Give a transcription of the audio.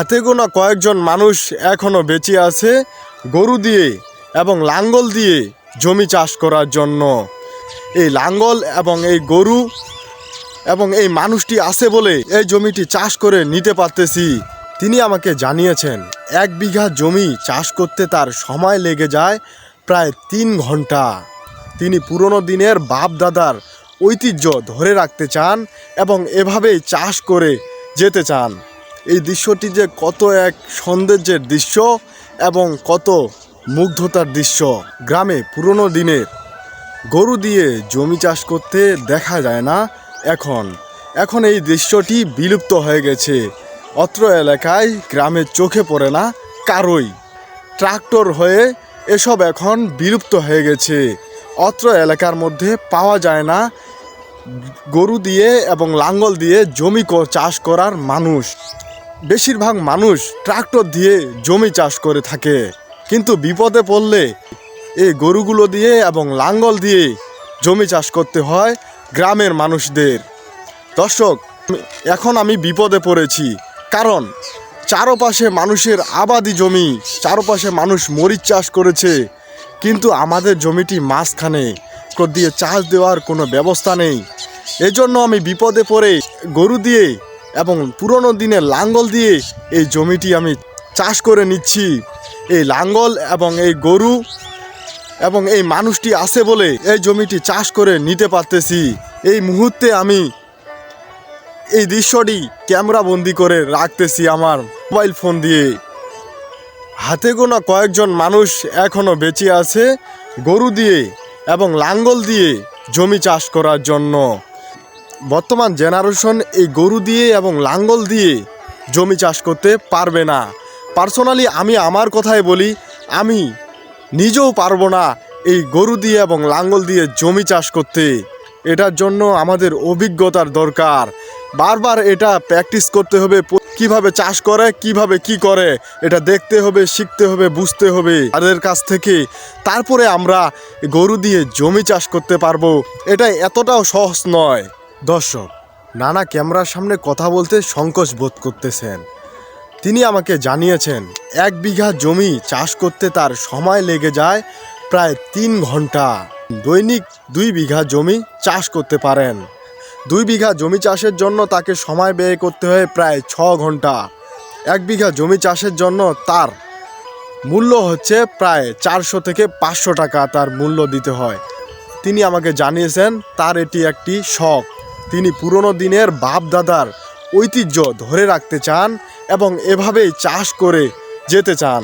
হাতে গোনা কয়েকজন মানুষ এখনও বেঁচে আছে গরু দিয়ে এবং লাঙ্গল দিয়ে জমি চাষ করার জন্য। এই লাঙ্গল এবং এই গরু এবং এই মানুষটি আছে বলে এই জমিটি চাষ করে নিতে পারতেছি। তিনি আমাকে জানিয়েছেন, এক বিঘা জমি চাষ করতে তার সময় লেগে যায় প্রায় তিন ঘণ্টা। তিনি পুরনো দিনের বাপ দাদার ঐতিহ্য ধরে রাখতে চান এবং এভাবেই চাষ করে যেতে চান। এই দৃশ্যটি যে কত এক সৌন্দর্যের দৃশ্য এবং কত মুগ্ধতার দৃশ্য। গ্রামে পুরনো দিনের গরু দিয়ে জমি চাষ করতে দেখা যায় না এখন। এখন এই দৃশ্যটি বিলুপ্ত হয়ে গেছে। অত্র এলাকায় গ্রামের চোখে পড়ে না কারোই। ট্রাক্টর হয়ে এসব এখন বিলুপ্ত হয়ে গেছে। অত্র এলাকার মধ্যে পাওয়া যায় না গরু দিয়ে এবং লাঙ্গল দিয়ে জমি চাষ করার মানুষ। বেশিরভাগ মানুষ ট্রাক্টর দিয়ে জমি চাষ করে থাকে। কিন্তু বিপদে পড়লে এই গরুগুলো দিয়ে এবং লাঙ্গল দিয়ে জমি চাষ করতে হয় গ্রামের মানুষদের। দর্শক, এখন আমি বিপদে পড়েছি, কারণ চারপাশে মানুষের আবাদি জমি, চারপাশে মানুষ মরিচ চাষ করেছে, কিন্তু আমাদের জমিটি মাঝখানে দিয়ে চাষ দেওয়ার কোনো ব্যবস্থা নেই। এজন্য আমি বিপদে পড়ে গরু দিয়ে এবং পুরনো দিনের লাঙ্গল দিয়ে এই জমিটি আমি চাষ করে নিচ্ছি। এই লাঙ্গল এবং এই গরু এবং এই মানুষটি আছে বলে এই জমিটি চাষ করে নিতে পারতেছি। এই মুহূর্তে আমি এই দৃশ্যটি ক্যামেরা বন্দি করে রাখতেছি আমার মোবাইল ফোন দিয়ে। হাতে গোনা কয়েকজন মানুষ এখনও বেঁচে আছে গরু দিয়ে এবং লাঙ্গল দিয়ে জমি চাষ করার জন্য। বর্তমান জেনারেশন এই গরু দিয়ে এবং লাঙ্গল দিয়ে জমি চাষ করতে পারবে না। পার্সোনালি আমি আমার কথাই বলি, আমি নিজেও পারব না এই গরু দিয়ে এবং লাঙ্গল দিয়ে জমি চাষ করতে। এটার জন্য আমাদের অভিজ্ঞতার দরকার। বারবার এটা প্র্যাকটিস করতে হবে, কীভাবে চাষ করে, কীভাবে কি করে, এটা দেখতে হবে, শিখতে হবে, বুঝতে হবে। তাদের কাছ থেকে তারপরে আমরা গরু দিয়ে জমি চাষ করতে পারব। এটা এতটাও সহজ নয়। দর্শক, নানা ক্যামেরার সামনে কথা বলতে সংকোচ বোধ করতেছেন। তিনি আমাকে জানিয়েছেন, এক বিঘা জমি চাষ করতে তার সময় লেগে যায় প্রায় তিন ঘণ্টা। দৈনিক দুই বিঘা জমি চাষ করতে পারেন। দুই বিঘা জমি চাষের জন্য তাকে সময় ব্যয় করতে হয় প্রায় ছ ঘণ্টা। এক বিঘা জমি চাষের জন্য তার মূল্য হচ্ছে প্রায় চারশো থেকে পাঁচশো টাকা তার মূল্য দিতে হয়। তিনি আমাকে জানিয়েছেন, তার এটি একটি শখ। তিনি পুরনো দিনের বাপ দাদার ঐতিহ্য ধরে রাখতে চান এবং এভাবেই চাষ করে যেতে চান।